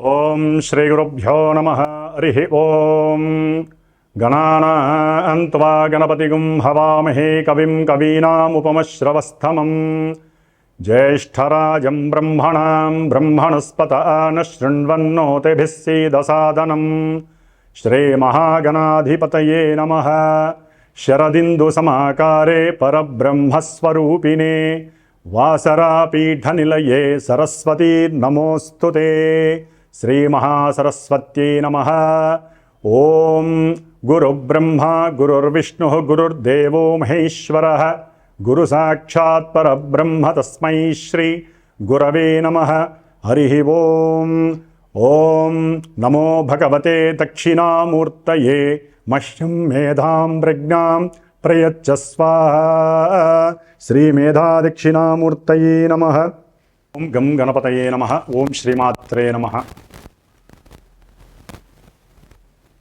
ఓం శ్రీ గురుభ్యో నమ. హరి ఓం. గణానాన్వా గణపతిగుం హవామహే కవిం కవీనాముపమశ్రవస్తమం జ్యేష్టరాజం బ్రహ్మణాం బ్రహ్మణస్పత న శృణ్వన్నోతిభిస్సీదసాదనం శ్రీమహాగణాధిపతయే నమ. శరదిందుసమాకారే పరబ్రహ్మస్వరూపిణే. వాసరాపీఠనిలయే సరస్వతీర్నమోऽस्तु ते శ్రీమహాసరస్వత్యై నమ. ఓం గురుబ్రహ్మ గురుర్విష్ణు గురుర్దేవో మహేశ్వర. గురు సాక్షాత్ పరబ్రహ్మ తస్మై శ్రీ గురవే నమ. హరి ఓం. ఓం నమో భగవతే దక్షిణామూర్తయే మహ్యం మేధాం ప్రజ్ఞాం ప్రయచ్చస్వాహ శ్రీమేధాదక్షిణామూర్తయే నమ. ఓం గం గణపతయే నమ. ఓం శ్రీమాత్రే నమ.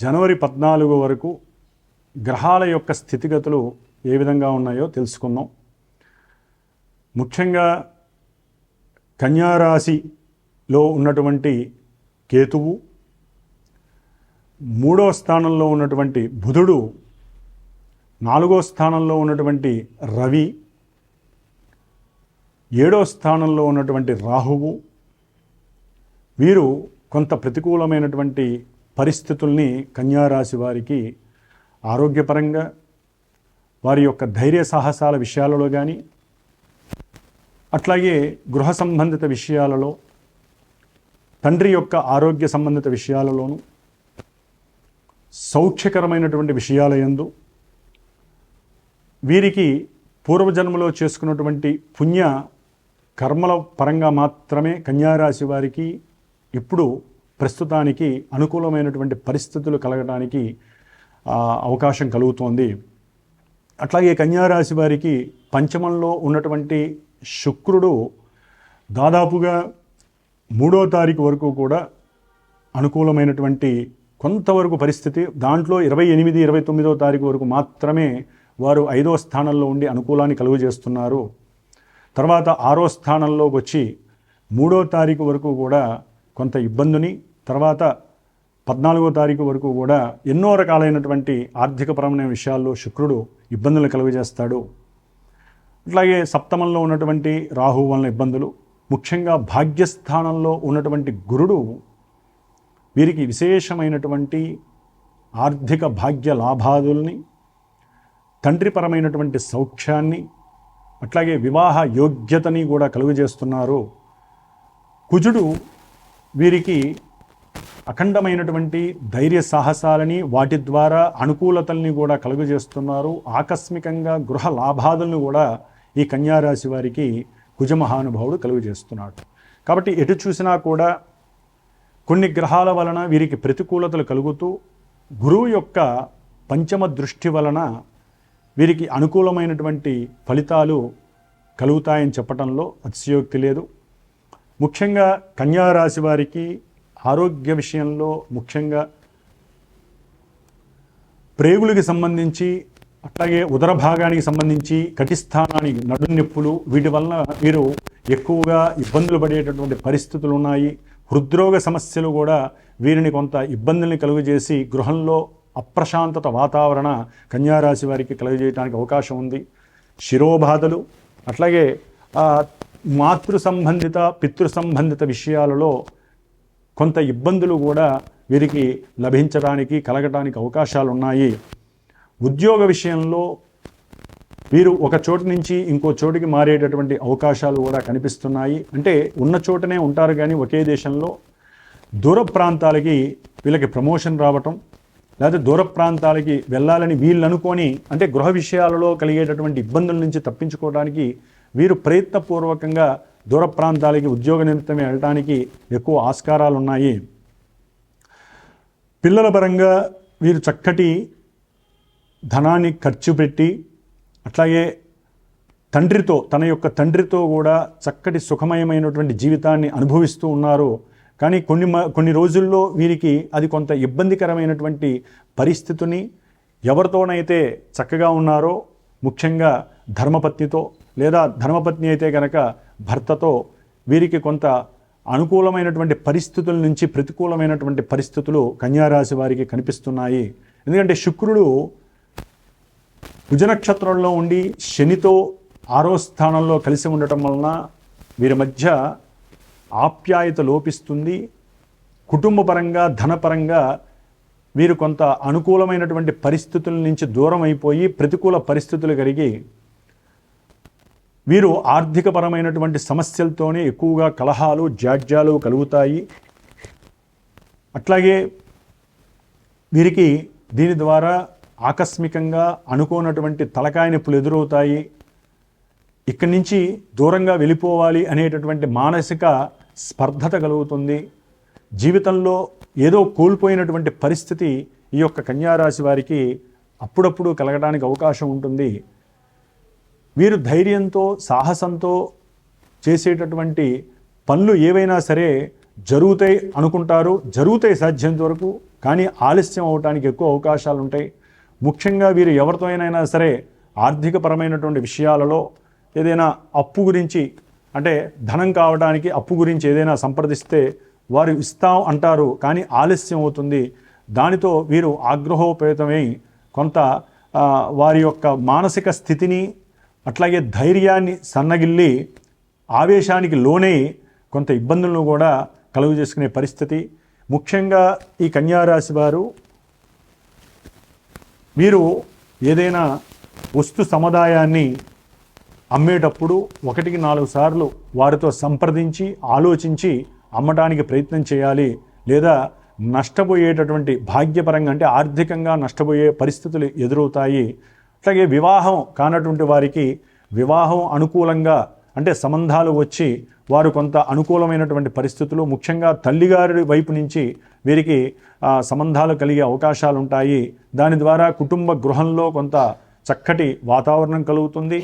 జనవరి పద్నాలుగు వరకు గ్రహాల యొక్క స్థితిగతులు ఏ విధంగా ఉన్నాయో తెలుసుకుందాం. ముఖ్యంగా కన్యారాశిలో ఉన్నటువంటి కేతువు మూడో స్థానంలో ఉన్నటువంటి బుధుడు నాలుగో స్థానంలో ఉన్నటువంటి రవి ఏడో స్థానంలో ఉన్నటువంటి రాహువు. వీరు కొంత ప్రతికూలమైనటువంటి పరిస్థితుల్ని కన్యారాశి వారికి ఆరోగ్యపరంగా వారి యొక్క ధైర్య సాహసాల విషయాలలో కానీ అట్లాగే గృహ సంబంధిత విషయాలలో తండ్రి యొక్క ఆరోగ్య సంబంధిత విషయాలలోనూ సౌఖ్యకరమైనటువంటి విషయాల ఎందు వీరికి పూర్వజన్మలో చేసుకున్నటువంటి పుణ్య కర్మల పరంగా మాత్రమే కన్యారాశి వారికి ఇప్పుడు ప్రస్తుతానికి అనుకూలమైనటువంటి పరిస్థితులు కలగడానికి అవకాశం కలుగుతోంది. అట్లాగే కన్యారాశి వారికి పంచమంలో ఉన్నటువంటి శుక్రుడు దాదాపుగా మూడో తారీఖు వరకు కూడా అనుకూలమైనటువంటి కొంతవరకు పరిస్థితి. దాంట్లో ఇరవై ఎనిమిది ఇరవై తొమ్మిదో తారీఖు వరకు మాత్రమే వారు ఐదో స్థానంలో ఉండి అనుకూలాన్ని కలుగజేస్తున్నారు. తర్వాత ఆరో స్థానంలోకి వచ్చి మూడో తారీఖు వరకు కూడా కొంత ఇబ్బందిని తర్వాత పద్నాలుగో తారీఖు వరకు కూడా ఎన్నో రకాలైనటువంటి ఆర్థికపరమైన విషయాల్లో శుక్రుడు ఇబ్బందులు కలుగజేస్తాడు. అట్లాగే సప్తమంలో ఉన్నటువంటి రాహు వలన ఇబ్బందులు ముఖ్యంగా భాగ్యస్థానంలో ఉన్నటువంటి గురుడు వీరికి విశేషమైనటువంటి ఆర్థిక భాగ్య లాభాదుల్ని తండ్రిపరమైనటువంటి సౌఖ్యాన్ని అట్లాగే వివాహ యోగ్యతని కూడా కలుగజేస్తున్నారు. కుజుడు వీరికి అఖండమైనటువంటి ధైర్య సాహసాలని వాటి ద్వారా అనుకూలతల్ని కూడా కలుగజేస్తున్నారు. ఆకస్మికంగా గృహ లాభాదులను కూడా ఈ కన్యారాశి వారికి కుజమహానుభావుడు కలుగజేస్తున్నాడు. కాబట్టి ఎటు చూసినా కూడా కొన్ని గ్రహాల వలన వీరికి ప్రతికూలతలు కలుగుతూ గురువు యొక్క పంచమ దృష్టి వలన వీరికి అనుకూలమైనటువంటి ఫలితాలు కలుగుతాయని చెప్పడంలో అతిశయోక్తి లేదు. ముఖ్యంగా కన్యారాశి వారికి ఆరోగ్య విషయంలో ముఖ్యంగా ప్రేగులకి సంబంధించి అట్లాగే ఉదర భాగానికి సంబంధించి కటిస్థానానికి నడునొప్పులు వీటి వలన వీరు ఎక్కువగా ఇబ్బందులు పడేటటువంటి పరిస్థితులు ఉన్నాయి. హృద్రోగ సమస్యలు కూడా వీరిని కొంత ఇబ్బందుల్ని కలుగజేసి గృహంలో అప్రశాంతత వాతావరణ కన్యారాశి వారికి కలుగజేయడానికి అవకాశం ఉంది. శిరోబాధలు అట్లాగే మాతృ సంబంధిత పితృ సంబంధిత విషయాలలో కొంత ఇబ్బందులు కూడా వీరికి లభించడానికి కలగటానికి అవకాశాలు ఉన్నాయి ఉద్యోగ విషయంలో వీరు ఒక చోటు నుంచి ఇంకో చోటికి మారేటటువంటి అవకాశాలు కూడా కనిపిస్తున్నాయి. అంటే ఉన్న చోటనే ఉంటారు కానీ ఒకే దేశంలో దూర ప్రాంతాలకి వీళ్ళకి ప్రమోషన్ రావటం లేకపోతే దూర ప్రాంతాలకి వెళ్ళాలని వీళ్ళు అనుకొని అంటే గృహ విషయాలలో కలిగేటటువంటి ఇబ్బందుల నుంచి తప్పించుకోవడానికి వీరు ప్రయత్నపూర్వకంగా దూర ప్రాంతాలకి ఉద్యోగ నిమిత్తమే వెళ్ళడానికి ఎక్కువ ఆస్కారాలు ఉన్నాయి పిల్లల పరంగా వీరు చక్కటి ధనాన్ని ఖర్చు పెట్టి అట్లాగే తండ్రితో తన యొక్క తండ్రితో కూడా చక్కటి సుఖమయమైనటువంటి జీవితాన్ని అనుభవిస్తూ ఉన్నారు. కానీ కొన్ని మ- కొన్ని రోజుల్లో వీరికి అది కొంత ఇబ్బందికరమైనటువంటి పరిస్థితిని ఎవరితోనైతే చక్కగా ఉన్నారో ముఖ్యంగా ధర్మపత్నితో లేదా ధర్మపత్ని అయితే కనుక భర్తతో వీరికి కొంత అనుకూలమైనటువంటి పరిస్థితుల నుంచి ప్రతికూలమైనటువంటి పరిస్థితులు కన్యారాశి వారికి కనిపిస్తున్నాయి. ఎందుకంటే శుక్రుడు భుజనక్షత్రంలో ఉండి శనితో ఆరో స్థానంలో కలిసి ఉండటం వలన వీరి మధ్య ఆప్యాయత లోపిస్తుంది. కుటుంబపరంగా ధనపరంగా వీరు కొంత అనుకూలమైనటువంటి పరిస్థితుల నుంచి దూరం అయిపోయి ప్రతికూల పరిస్థితులు కలిగి వీరు ఆర్థికపరమైనటువంటి సమస్యలతోనే ఎక్కువగా కలహాలు జాడ్యాలు కలుగుతాయి. అట్లాగే వీరికి దీని ద్వారా ఆకస్మికంగా అనుకోనటువంటి తలకాయ నొప్పులు ఎదురవుతాయి. ఇక్కడి నుంచి దూరంగా వెళ్ళిపోవాలి అనేటటువంటి మానసిక స్పర్ధత కలుగుతుంది. జీవితంలో ఏదో కోల్పోయినటువంటి పరిస్థితి ఈ యొక్క కన్యారాశి వారికి అప్పుడప్పుడు కలగడానికి అవకాశం ఉంటుంది. వీరు ధైర్యంతో సాహసంతో చేసేటటువంటి పనులు ఏవైనా సరే జరుగుతాయి అనుకుంటారు. జరుగుతాయి సాధ్యంత వరకు కానీ ఆలస్యం అవడానికి ఎక్కువ అవకాశాలు ఉంటాయి. ముఖ్యంగా వీరు ఎవరితో అయినా సరే ఆర్థికపరమైనటువంటి విషయాలలో ఏదైనా అప్పు గురించి అంటే ధనం కావడానికి అప్పు గురించి ఏదైనా సంప్రదిస్తే వారు ఇస్తాం అంటారు కానీ ఆలస్యం అవుతుంది. దానితో వీరు ఆగ్రహోపేతమై కొంత వారి యొక్క మానసిక స్థితిని అట్లాగే ధైర్యాన్ని సన్నగిల్లి ఆవేశానికి లోనై కొంత ఇబ్బందులను కూడా కలుగు చేసుకునే పరిస్థితి. ముఖ్యంగా ఈ కన్యారాశి వారు మీరు ఏదైనా వస్తు సముదాయాన్ని అమ్మేటప్పుడు ఒకటికి నాలుగు సార్లు వారితో సంప్రదించి ఆలోచించి అమ్మడానికి ప్రయత్నం చేయాలి. లేదా నష్టపోయేటటువంటి భాగ్యపరంగా అంటే ఆర్థికంగా నష్టపోయే పరిస్థితులు ఎదురవుతాయి. అట్లాగే వివాహం కానటువంటి వారికి వివాహం అనుకూలంగా అంటే సంబంధాలు వచ్చి వారు కొంత అనుకూలమైనటువంటి పరిస్థితులు ముఖ్యంగా తల్లిగారి వైపు నుంచి వీరికి సంబంధాలు కలిగే అవకాశాలు ఉంటాయి దాని ద్వారా కుటుంబ గృహంలో కొంత చక్కటి వాతావరణం కలుగుతుంది.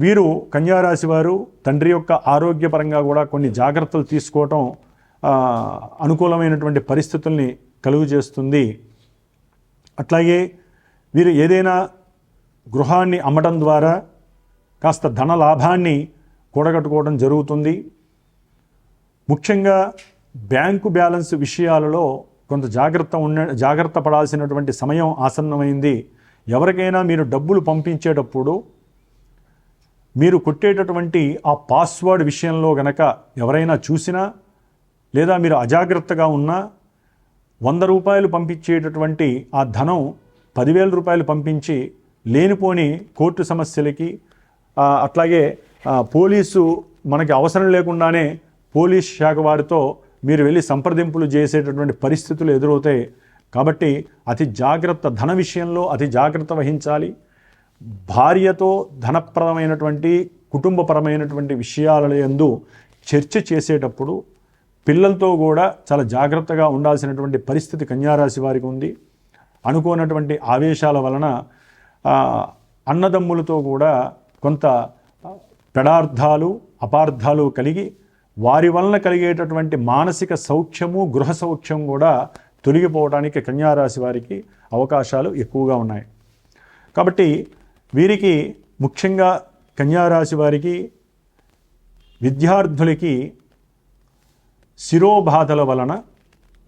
వీరు కన్యారాశి వారు తండ్రి యొక్క ఆరోగ్యపరంగా కూడా కొన్ని జాగ్రత్తలు తీసుకోవటం అనుకూలమైనటువంటి పరిస్థితుల్ని కలుగు చేస్తుంది. అట్లాగే వీరు ఏదైనా గృహాన్ని అమ్మడం ద్వారా కాస్త ధన లాభాన్ని కూడగట్టుకోవడం జరుగుతుంది. ముఖ్యంగా బ్యాంకు బ్యాలెన్స్ విషయాలలో కొంత జాగ్రత్త ఉన్న జాగ్రత్త పడాల్సినటువంటి సమయం ఆసన్నమైంది. ఎవరికైనా మీరు డబ్బులు పంపించేటప్పుడు మీరు కొట్టేటటువంటి ఆ పాస్వర్డ్ విషయంలో గనక ఎవరైనా చూసినా లేదా మీరు అజాగ్రత్తగా ఉన్నా వంద రూపాయలు పంపించేటటువంటి ఆ ధనం పదివేల రూపాయలు పంపించి లేనిపోని కోర్టు సమస్యలకి అట్లాగే పోలీసు మనకి అవసరం లేకుండానే పోలీస్ శాఖ వారితో మీరు వెళ్ళి సంప్రదింపులు చేసేటటువంటి పరిస్థితులు ఎదురవుతాయి. కాబట్టి అతి జాగ్రత్త ధన విషయంలో అతి జాగ్రత్త వహించాలి. భార్యతో ధనప్రదమైనటువంటి కుటుంబపరమైనటువంటి విషయాల యందు చర్చ చేసేటప్పుడు పిల్లలతో కూడా చాలా జాగ్రత్తగా ఉండాల్సినటువంటి పరిస్థితి కన్యారాశి వారికి ఉంది. అనుకోనటువంటి ఆవేశాల వలన అన్నదమ్ములతో కూడా కొంత పెడార్థాలు అపార్థాలు కలిగి వారి వలన కలిగేటటువంటి మానసిక సౌఖ్యము గృహ సౌఖ్యం కూడా తొలగిపోవడానికి కన్యారాశి వారికి అవకాశాలు ఎక్కువగా ఉన్నాయి. కాబట్టి వీరికి ముఖ్యంగా కన్యారాశి వారికి విద్యార్థులకి శిరోబాధల వలన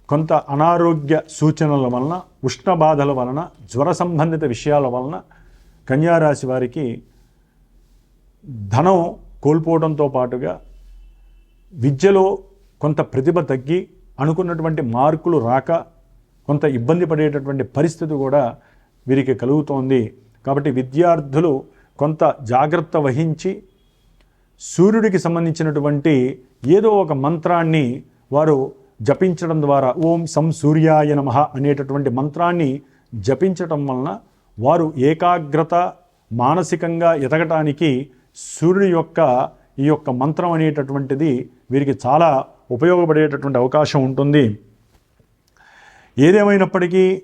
కొంత అనారోగ్య సూచనల వలన ఉష్ణ బాధల వలన జ్వర సంబంధిత విషయాల వలన కన్యారాశి వారికి ధనం కోల్పోవడంతో పాటుగా విద్యలో కొంత ప్రతిభ తగ్గి అనుకున్నటువంటి మార్కులు రాక కొంత ఇబ్బంది పడేటటువంటి పరిస్థితి కూడా వీరికి కలుగుతోంది. కాబట్టి విద్యార్థులు కొంత జాగ్రత్త వహించి సూర్యుడికి సంబంధించినటువంటి ఏదో ఒక మంత్రాన్ని వారు జపించడం ద్వారా ఓం సం సూర్యాయ నమ అనేటటువంటి మంత్రాన్ని జపించటం వలన వారు ఏకాగ్రత మానసికంగా ఎదగటానికి సూర్యుడి యొక్క ఈ యొక్క మంత్రం అనేటటువంటిది వీరికి చాలా ఉపయోగపడేటటువంటి అవకాశం ఉంటుంది. ఏదేమైనప్పటికీ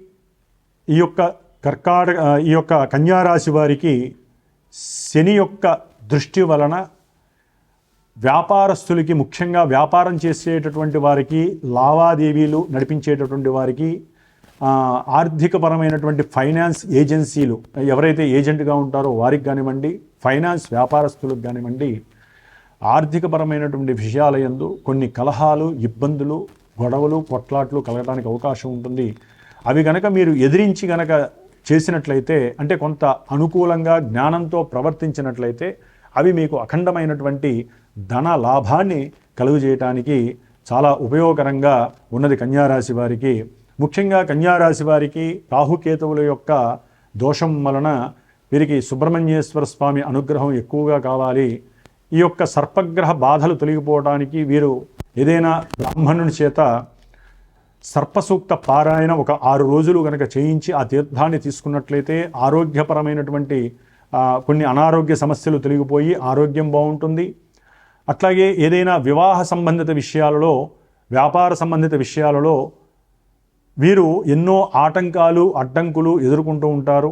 ఈ యొక్క కర్కాటక ఈ యొక్క కన్యారాశి వారికి శని యొక్క దృష్టి వలన వ్యాపారస్తులకి ముఖ్యంగా వ్యాపారం చేసేటటువంటి వారికి లావాదేవీలు నడిపించేటటువంటి వారికి ఆర్థికపరమైనటువంటి ఫైనాన్స్ ఏజెన్సీలు ఎవరైతే ఏజెంట్గా ఉంటారో వారికి కానివ్వండి ఫైనాన్స్ వ్యాపారస్తులకు కానివ్వండి ఆర్థికపరమైనటువంటి విషయాల ఎందు కొన్ని కలహాలు ఇబ్బందులు గొడవలు కొట్లాట్లు కలగడానికి అవకాశం ఉంటుంది. అవి గనక మీరు ఎదిరించి గనక చేసినట్లయితే అంటే కొంత అనుకూలంగా జ్ఞానంతో ప్రవర్తించినట్లయితే అవి మీకు అఖండమైనటువంటి ధన లాభాన్ని కలుగజేయటానికి చాలా ఉపయోగకరంగా ఉన్నది కన్యారాశి వారికి. ముఖ్యంగా కన్యారాశి వారికి రాహుకేతువుల యొక్క దోషం వలన వీరికి సుబ్రహ్మణ్యేశ్వర స్వామి అనుగ్రహం ఎక్కువగా కావాలి. ఈ యొక్క సర్పగ్రహ బాధలు తొలగిపోవడానికి వీరు ఏదైనా బ్రాహ్మణుని చేత సర్పసూక్త పారాయణ ఒక ఆరు రోజులు కనుక చేయించి ఆ తీర్థాన్ని తీసుకున్నట్లయితే ఆరోగ్యపరమైనటువంటి కొన్ని అనారోగ్య సమస్యలు తొలగిపోయి ఆరోగ్యం బాగుంటుంది. అట్లాగే ఏదైనా వివాహ సంబంధిత విషయాలలో వ్యాపార సంబంధిత విషయాలలో వీరు ఎన్నో ఆటంకాలు అడ్డంకులు ఎదుర్కొంటూ ఉంటారు.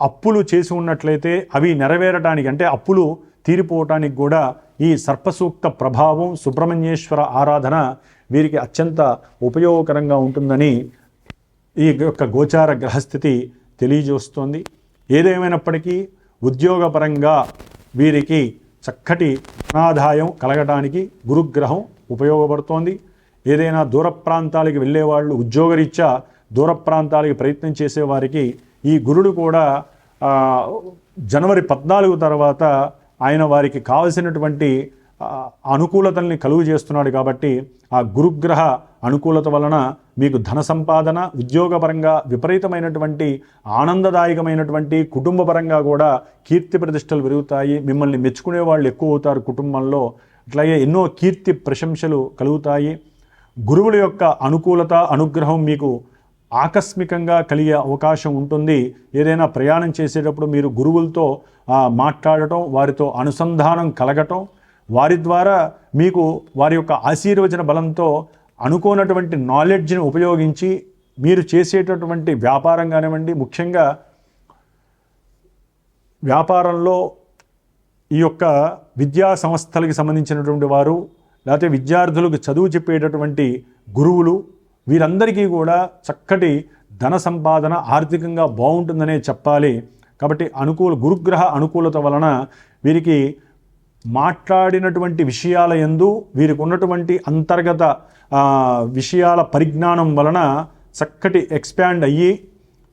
అప్పులు చేసి ఉన్నట్లయితే అవి నెరవేరటానికి అంటే అప్పులు తీరిపోవటానికి కూడా ఈ సర్పసూక్త ప్రభావం సుబ్రహ్మణ్యేశ్వర ఆరాధన వీరికి అత్యంత ఉపయోగకరంగా ఉంటుందని ఈ యొక్క గోచార గ్రహస్థితి తెలియజేస్తోంది. ఏదేమైనప్పటికీ ఉద్యోగపరంగా వీరికి చక్కటి ధనాదాయం కలగటానికి గురుగ్రహం ఉపయోగపడుతోంది. ఏదైనా దూర ప్రాంతాలకి వెళ్ళేవాళ్ళు ఉద్యోగరీత్యా దూర ప్రాంతాలకి ప్రయత్నం చేసేవారికి ఈ గురుడు కూడా జనవరి పద్నాలుగు తర్వాత ఆయన వారికి కావలసినటువంటి అనుకూలతల్ని కలుగు చేస్తున్నాడు కాబట్టి ఆ గురుగ్రహ అనుకూలత వలన మీకు ధన సంపాదన ఉద్యోగపరంగా విపరీతమైనటువంటి ఆనందదాయకమైనటువంటి కుటుంబపరంగా కూడా కీర్తి ప్రతిష్టలు పెరుగుతాయి. మిమ్మల్ని మెచ్చుకునే వాళ్ళు ఎక్కువ అవుతారు కుటుంబంలో. అట్లాగే ఎన్నో కీర్తి ప్రశంసలు కలుగుతాయి. గురువుల యొక్క అనుకూలత అనుగ్రహం మీకు ఆకస్మికంగా కలిగే అవకాశం ఉంటుంది. ఏదైనా ప్రయాణం చేసేటప్పుడు మీరు గురువులతో మాట్లాడటం వారితో అనుసంధానం కలగటం వారి ద్వారా మీకు వారి యొక్క ఆశీర్వచన బలంతో అనుకోనటువంటి నాలెడ్జ్ని ఉపయోగించి మీరు చేసేటటువంటి వ్యాపారం కానివ్వండి ముఖ్యంగా వ్యాపారంలో ఈ యొక్క విద్యా సంస్థలకి సంబంధించినటువంటి వారు లేకపోతే విద్యార్థులకు చదువు చెప్పేటటువంటి గురువులు వీరందరికీ కూడా చక్కటి ధన సంపాదన ఆర్థికంగా బాగుంటుందనే చెప్పాలి. కాబట్టి అనుకూల గురుగ్రహ అనుకూలత వలన వీరికి మాట్లాడినటువంటి విషయాల యందు వీరికి ఉన్నటువంటి అంతర్గత విషయాల పరిజ్ఞానం వలన చక్కటి ఎక్స్పాండ్ అయ్యి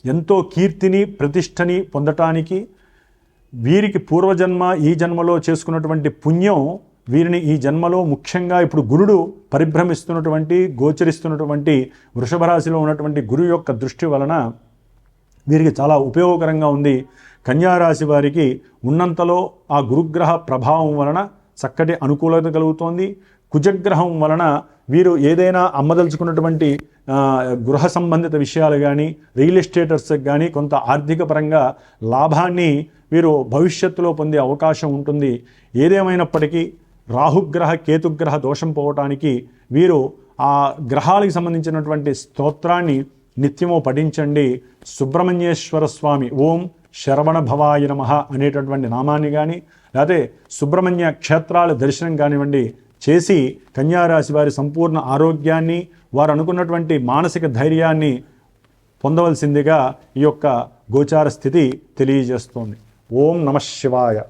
ఎంతో కీర్తిని ప్రతిష్టని పొందటానికి వీరికి పూర్వజన్మ ఈ జన్మలో చేసుకున్నటువంటి పుణ్యం వీరిని ఈ జన్మలో ముఖ్యంగా ఇప్పుడు గురుడు పరిభ్రమిస్తున్నటువంటి గోచరిస్తున్నటువంటి వృషభరాశిలో ఉన్నటువంటి గురు యొక్క దృష్టి వలన వీరికి చాలా ఉపయోగకరంగా ఉంది. కన్యారాశి వారికి ఉన్నంతలో ఆ గురుగ్రహ ప్రభావం వలన చక్కటి అనుకూలత కలుగుతోంది. కుజగ్రహం వలన వీరు ఏదైనా అమ్మదలుచుకున్నటువంటి గృహ సంబంధిత విషయాలు కానీ రియల్ ఎస్టేటర్స్కి కానీ కొంత ఆర్థిక పరంగా లాభాన్ని వీరు భవిష్యత్తులో పొందే అవకాశం ఉంటుంది. ఏదేమైనప్పటికీ రాహుగ్రహ కేతుగ్రహ దోషం పోవటానికి వీరు ఆ గ్రహాలకు సంబంధించినటువంటి స్తోత్రాన్ని నిత్యము పఠించండి. సుబ్రహ్మణ్యేశ్వర స్వామి ఓం శరవణ భవాయ నమ అనేటటువంటి నామాన్ని కానీ లేకపోతే సుబ్రహ్మణ్య క్షేత్రాల దర్శనం కానివ్వండి చేసి కన్యారాశి వారి సంపూర్ణ ఆరోగ్యాన్ని వారు అనుకున్నటువంటి మానసిక ధైర్యాన్ని పొందవలసిందిగా ఈ యొక్క గోచార స్థితి తెలియజేస్తోంది. ఓం నమ శివాయ.